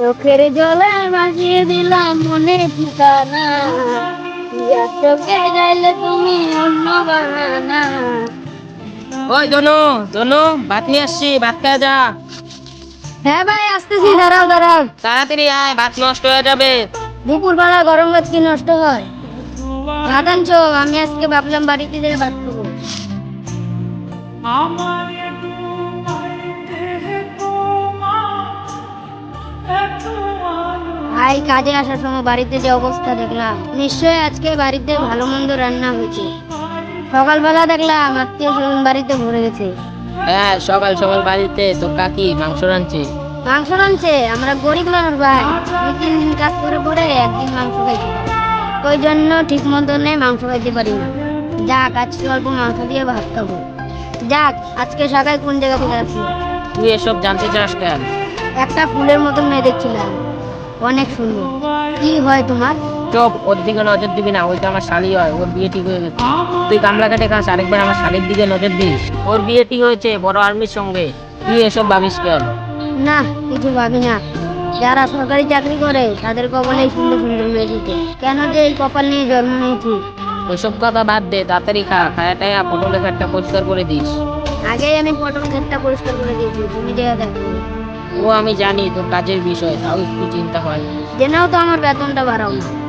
চোখের জলে ভাসিয়ে দিলাম মনে ঠিকানা। চোখে যাইলে তুমি অন্য বাহানা। ওই দনু দনু ভাত নিয়ে আসছি ভাত খাওয়া যা। হ্যাঁ ভাই আসতেছি দাঁড়াও দাঁড়াও। তাড়াতাড়ি আয় ভাত নষ্ট হয়ে যাবে। দুপুর বেলা গরম ভাত কি নষ্ট হয়? ভাত আনছো আমি আজকে ভাবলাম বাড়িতে যেয়ে ভাত খাব। ভাই কাজে আসার সময় বাড়িতে যে অবস্থা দেখলাম নিশ্চয়ই আজকে বাড়িতে ভালো মন্দ রান্না হয়েছে। সকালবেলা দেখলাম আত্মীয় স্বজন বাড়িতে ভরে গেছে। হ্যাঁ সকাল সকাল বাড়িতে তো কাকি মাংস রাঁধছে। মাংস রানছে আমরা গরিব মানুষ ভাই দুই তিন দিন কাজ করে পরে একদিন মাংস পারি। ওই জন্য ঠিক মতো মতনে মাংস খাইতে পারি না। যাক আজকে অল্প মাংস দিয়ে ভাত খাব। যাক আজকে সকালে কোন জায়গা থেকে আসি তুই এসব জানতে চাস কেন? একটা ফুলের মতন মেয়ে দেখছিলাম। অনেক সুন্দর। কি হয় তোমার? চোপ ওর দিকে নজর দিবি না ওই তো আমার শালি হয় ওর বিয়ে ঠিক হয়ে গেছে। তুই কামলা কাটে খাস আরেকবার আমার শালির দিকে নজর দিস। ওর বিয়ে ঠিক হয়েছে বড় আর্মির সঙ্গে। তুই এসব ভাবিস কেন? না কিছু ভাবি না। যারা সরকারি চাকরি করে তাদের কপালে সুন্দর সুন্দর মেয়ে দিতে। কেন যে এই কপাল নিয়ে জন্ম নিয়েছি? ওইসব কথা বাদ দে তাড়াতাড়ি খা খায়াটাই পটল লেখাটা পরিষ্কার করে দিস। আগেই আমি পটল ক্ষেতটা পরিষ্কার করে দিয়েছি তুমি যে দেখো। ও আমি জানি তোর কাজের বিষয়, তাও একটু চিন্তা হয় জেনেও তো আমার বেতনটা বাড়াও না।